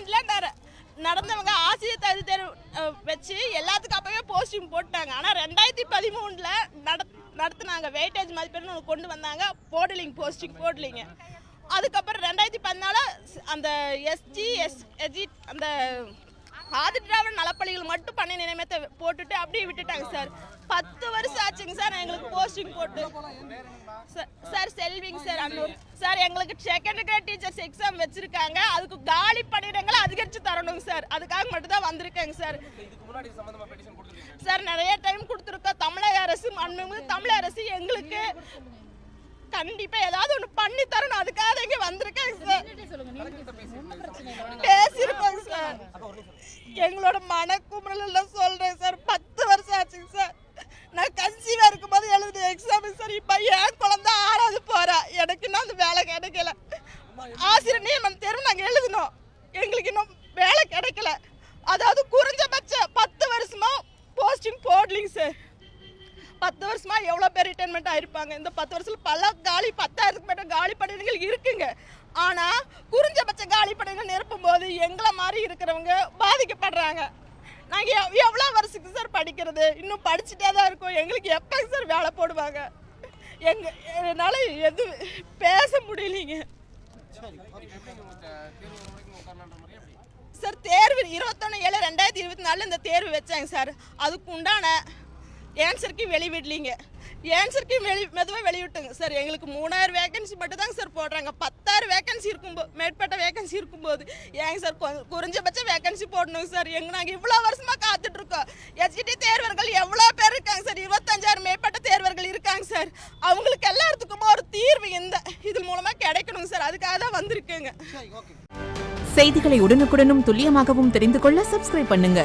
பதினெண்டுல நடந்தவங்க ஆசிரியர் தகுதி தேர்வு வச்சு எல்லாத்துக்கும் அப்பவே போஸ்டிங் போட்டாங்க. ஆனால் ரெண்டாயிரத்தி பதிமூணில் நட நடத்துனாங்க. வெயிட்டேஜ் மதிப்பெண்னு ஒன்று கொண்டு வந்தாங்க. போடலிங் போஸ்டிங் போடலிங்க. அதுக்கப்புறம் ரெண்டாயிரத்தி பதினாலு அந்த எஸ்ஜி எஸ் எஸ்ஜி அந்த ஆதி திராவிட நலப்பள்ளிகள் மட்டும் பண்ணி நிலைமத்தை போட்டுட்டு அப்படியே விட்டுட்டாங்க சார் பத்து வருஷம் ஆச்சுங்க சார் எங்களுக்கு போஸ்டிங் போட்டு. சார், சார் செல்விங் சார் அன்னூர் சார் எங்களுக்கு செகண்ட் கிரேட் டீச்சர்ஸ் எக்ஸாம் வச்சிருக்காங்க. அதுக்கு காலி பண்ணிடுங்க. அதிகரிச்சு தரணுங்க சார். அதுக்காக மட்டும் தான் வந்திருக்கேங்க சார். சார் நிறைய டைம் கொடுத்துருக்கோம். தமிழக அரசு மண்ணுமிகு தமிழக அரசு எங்களுக்கு கண்டிப்பா ஏதாவது ஒன்று பண்ணி தரணும். அதுக்காக தான் இங்க வந்திருக்கேங்க சார். பேசியிருக்கோங்க சார். எங்களோட மனக்குமுறல் எல்லாம் சொல்றேன் சார். பத்து வருஷம் ஆச்சுங்க சார். நான் கன்சீவா இருக்கும்போது எழுதின எக்ஸாம் சார் இப்போ என் குழந்தை ஆறாவது போறா. எனக்கு இன்னும் அந்த வேலை கிடைக்கல. ஆசிரியர் நியமன தேர்வு நாங்கள் எழுதினோம் எங்களுக்கு இன்னும் வேலை கிடைக்கல. அதாவது குறைஞ்சபட்ச பத்து வருஷமா போஸ்டிங் போடலிங்க சார் பத்து வருஷமா எவ்வளோ பேர் ரிட்டைர்மெண்ட் ஆயிருப்பாங்க? இந்த பத்து வருஷத்துல பல காலி பத்தாயிரத்துக்கு மேட்ட காலி பணியிடங்கள் இருக்குங்க. ஆனால் குறைஞ்சபட்ச காலி பணியிடங்கள் நிரப்பும் போது எங்களை மாதிரி இருக்கிறவங்க பாதிக்கப்படுறாங்க. நாங்கள் எவ் எவ்வளோ வருஷத்துக்கு சார் படிக்கிறது? இன்னும் படிச்சுட்டே தான் இருக்கோம். எங்களுக்கு எப்போ சார் வேலை போடுவாங்க? எங்கள் என்னால் எது பேச முடியலைங்க. இருபத்தொன்று ஏழு ரெண்டாயிரத்தி இருபத்தி நாலில் இந்த தேர்வு வச்சாங்க சார். அதுக்கு உண்டான ஏன்சருக்கு வெளிவிடலீங்க. ஏன்சருக்கு வெளி மெதுவாக வெளிவிட்டுங்க சார். எங்களுக்கு மூணாயிரம் வேகன்சி மட்டும் தாங்க சார் போடுறாங்க. பத்தாயிரம் வேகன்சி இருக்கும்போது மேற்பட்ட வேகன்சி இருக்கும்போது. ஏங்க சார் கொ- குறைஞ்சபட்ச வேகன்சி போடணுங்க சார். எங்க நாங்கள் இவ்வளோ வருஷமாக காத்துட்டு இருக்கோம் எஸ்ஜிடி தேர்வர்கள் எவ்வளோ பேர் இருக்காங்க சார்? இருபத்தஞ்சாயிரம் மேற்பட்ட தேர்வர்கள் இருக்காங்க சார். அவங்களுக்கு எல்லாத்துக்கும் மூலமா கிடைக்கணும் சார். அதுக்காக தான் வந்திருக்குங்க. செய்திகளை உடனுக்குடனும் துல்லியமாகவும் தெரிந்து கொள்ள சப்ஸ்கிரைப் பண்ணுங்க.